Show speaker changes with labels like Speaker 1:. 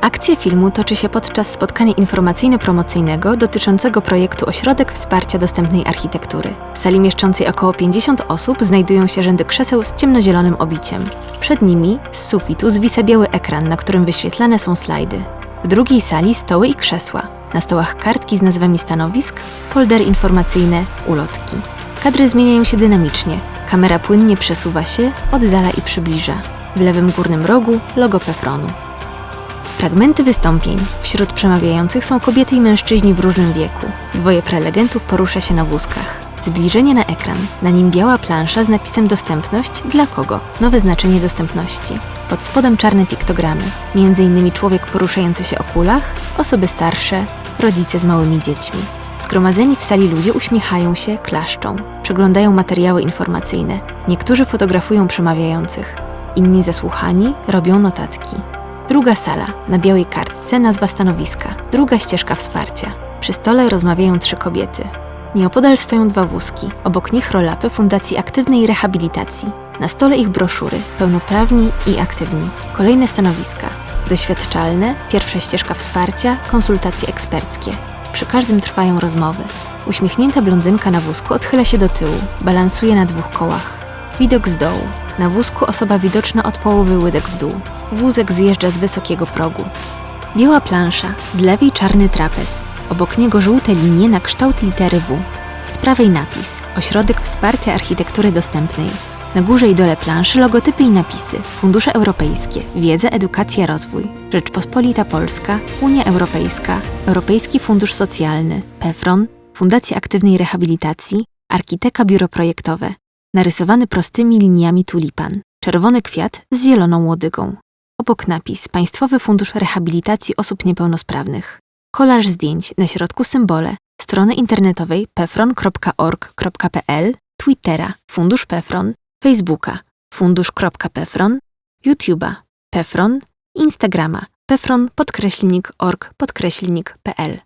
Speaker 1: Akcja filmu toczy się podczas spotkania informacyjno-promocyjnego dotyczącego projektu Ośrodek Wsparcia Dostępnej Architektury. W sali mieszczącej około 50 osób znajdują się rzędy krzeseł z ciemnozielonym obiciem. Przed nimi z sufitu zwisa biały ekran, na którym wyświetlane są slajdy. W drugiej sali stoły i krzesła. Na stołach kartki z nazwami stanowisk, foldery informacyjne, ulotki. Kadry zmieniają się dynamicznie. Kamera płynnie przesuwa się, oddala i przybliża. W lewym górnym rogu logo Pefronu. Fragmenty wystąpień. Wśród przemawiających są kobiety i mężczyźni w różnym wieku. Dwoje prelegentów porusza się na wózkach. Zbliżenie na ekran. Na nim biała plansza z napisem dostępność dla kogo? Nowe znaczenie dostępności. Pod spodem czarne piktogramy. Między innymi człowiek poruszający się o kulach, osoby starsze, rodzice z małymi dziećmi. Zgromadzeni w sali ludzie uśmiechają się, klaszczą, przeglądają materiały informacyjne. Niektórzy fotografują przemawiających, inni zasłuchani robią notatki. Druga sala, na białej kartce nazwa stanowiska, druga ścieżka wsparcia. Przy stole rozmawiają trzy kobiety. Nieopodal stoją dwa wózki, obok nich rolapy Fundacji Aktywnej Rehabilitacji. Na stole ich broszury, pełnoprawni i aktywni. Kolejne stanowiska. Doświadczalne, pierwsza ścieżka wsparcia, konsultacje eksperckie. Przy każdym trwają rozmowy. Uśmiechnięta blondynka na wózku odchyla się do tyłu, balansuje na dwóch kołach. Widok z dołu. Na wózku osoba widoczna od połowy łydek w dół. Wózek zjeżdża z wysokiego progu. Biała plansza, z lewej czarny trapez. Obok niego żółte linie na kształt litery W. Z prawej napis Ośrodek Wsparcia Architektury Dostępnej. Na górze i dole planszy logotypy i napisy Fundusze Europejskie, Wiedza, Edukacja, Rozwój, Rzeczpospolita Polska, Unia Europejska, Europejski Fundusz Socjalny, PEFRON, Fundacja Aktywnej Rehabilitacji, Architeka Biuro Projektowe. Narysowany prostymi liniami tulipan. Czerwony kwiat z zieloną łodygą. Obok napis Państwowy Fundusz Rehabilitacji Osób Niepełnosprawnych. Kolaż zdjęć, na środku symbole, strony internetowej pefron.org.pl, Twittera Fundusz Pefron, Facebooka fundusz.pefron, YouTube'a Pefron, Instagrama pefron podkreślnik org podkreślnik pl.